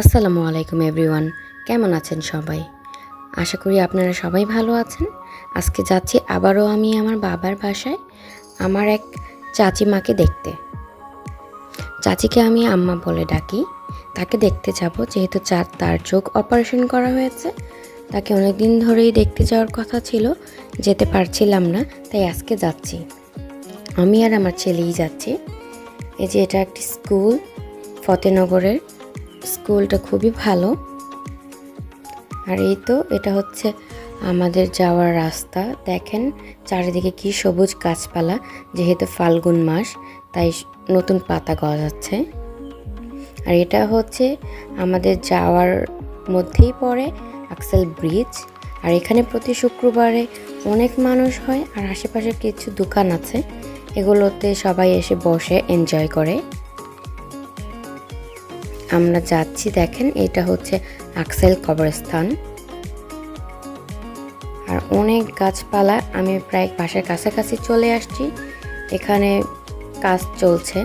আসসালামু আলাইকুম, এভরিওয়ান। কেমন আছেন সবাই? আশা করি আপনারা সবাই ভালো আছেন। আজকে যাচ্ছি আবারও আমি আমার বাবার বাসায়, আমার এক চাচিমাকে দেখতে। চাচিকে আমি আম্মা বলে ডাকি। তাকে দেখতে যাব, যেহেতু চার, তার চোখ অপারেশন করা হয়েছে। তাকে অনেক দিন ধরেই দেখতে যাওয়ার কথা ছিল, যেতে পারছিলাম না, তাই আজকে যাচ্ছি। আমি আর আমার ছেলেই যাচ্ছি। এই যে এটা একটি স্কুল, ফতেনগরের। স্কুলটা খুবই ভালো। আর এই তো এটা হচ্ছে আমাদের যাওয়ার রাস্তা। দেখেন চারিদিকে কি সবুজ গাছপালা, যেহেতু ফাল্গুন মাস, তাই নতুন পাতা গজাচ্ছে আর এটা হচ্ছে আমাদের যাওয়ার মধ্যেই পড়ে আকসেল ব্রিজ। আর এখানে প্রতি শুক্রবারে অনেক মানুষ হয়, আর আশেপাশে কিছু দোকান আছে। এগুলোতে সবাই এসে বসে এনজয় করে। আমরা যাচ্ছি, দেখেন, এটা হচ্ছে আকসেল কবরস্থান। আর অনেক গাছপালা, আমি প্রায় বাসার কাছাকাছি চলে আসছি। এখানে কাজ চলছে।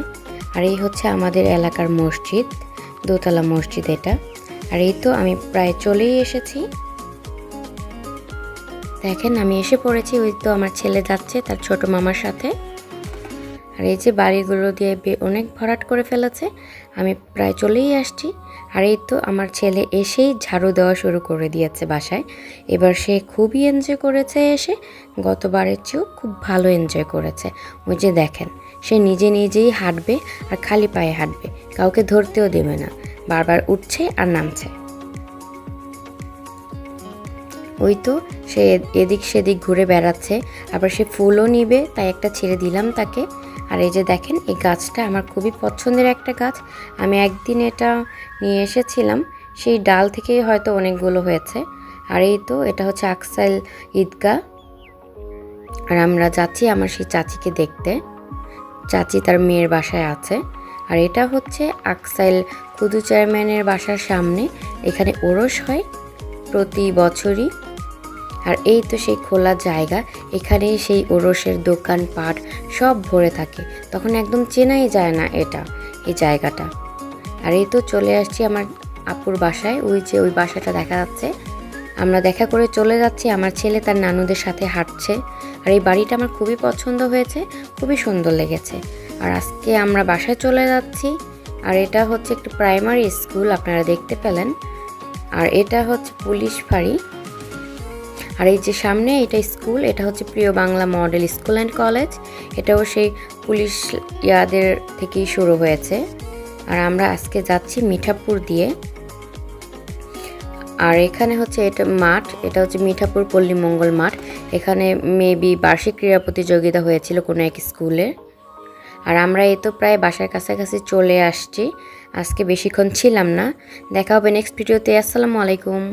আর এই হচ্ছে আমাদের এলাকার মসজিদ, দোতলা মসজিদ এটা। আর এই তো আমি প্রায় চলেই এসেছি। দেখেন, আমি এসে পড়েছি, ওই তো আমার ছেলে যাচ্ছে, তার ছোট মামার সাথে। আর এই যে বাড়িগুলো দিয়ে অনেক ভরাট করে ফেলেছে, আমি প্রায় চলেই আসছি। আর এই তো আমার ছেলে এসেই ঝাড়ু দেওয়া শুরু করে দিয়েছে বাসায়। এবার সে খুবই এনজয় করেছে এসে, গতবারের চেয়েও খুব ভালো এনজয় করেছে। ওই যে দেখেন, সে নিজে নিজেই হাঁটবে আর খালি পায়ে হাঁটবে, কাউকে ধরতেও দেবে না। বারবার উঠছে আর নামছে। ওই তো সে এদিক সেদিক ঘুরে বেড়াচ্ছে, আবার সে ফুলও নিবে, তাই একটা ছেড়ে দিলাম তাকে। আর এই যে দেখেন, এই গাছটা আমার খুবই পছন্দের একটা গাছ। আমি একদিন এটা নিয়ে এসেছিলাম, সেই ডাল থেকেই হয়তো অনেকগুলো হয়েছে। আর এই তো, এটা হচ্ছে আকসাইল ঈদগাহ। আর আমরা যাচ্ছি আমার সেই চাচিকে দেখতে। চাচি তার মেয়ের বাসায় আছে। আর এটা হচ্ছে আকসাইল খুদু চেয়ারম্যানের বাসার সামনে, এখানে ওরস হয় প্রতি বছরই। আর এই তো সেই খোলা জায়গা, এখানে সেই ওরসের দোকান পাট সব ভরে থাকে। তখন একদম চেনাই যায় না এটা, এই জায়গাটা। আর এই তো চলে আসছি আমার আপুর বাসায়, ওই যে ওই বাসাটা দেখা যাচ্ছে। আমরা দেখা করে চলে যাচ্ছি, আমার ছেলে তার নানুদের সাথে হাঁটছে। আর এই বাড়িটা আমার খুবই পছন্দ হয়েছে, খুবই সুন্দর লেগেছে। আর আজকে আমরা বাসায় চলে যাচ্ছি, আর এটা হচ্ছে একটু প্রাইমারি স্কুল আপনারা দেখতে পেলেন। আর এটা হচ্ছে পুলিশ ফাঁড়ি। আর এই যে সামনে এটা স্কুল, এটা হচ্ছে প্রিয় Bangla model school and college. এটাও সেই পুলিশ ইয়াদের থেকেই শুরু হয়েছে। আর আমরা আজকে যাচ্ছি মিঠাপুর দিয়ে। আর এখানে হচ্ছে এটা মাঠ, এটা হচ্ছে মিঠাপুর পল্লী মঙ্গল মাঠ। এখানে মেবি বার্ষিক ক্রীড়া প্রতিযোগিতা হয়েছিল কোনো এক স্কুলে। আর আমরা এই তো প্রায় বাসার কাছাকাছি চলে আসছি। আজকে বেশিক্ষণ ছিলাম না। দেখা হবে নেক্সট ভিডিওতে আসসালামু আলাইকুম।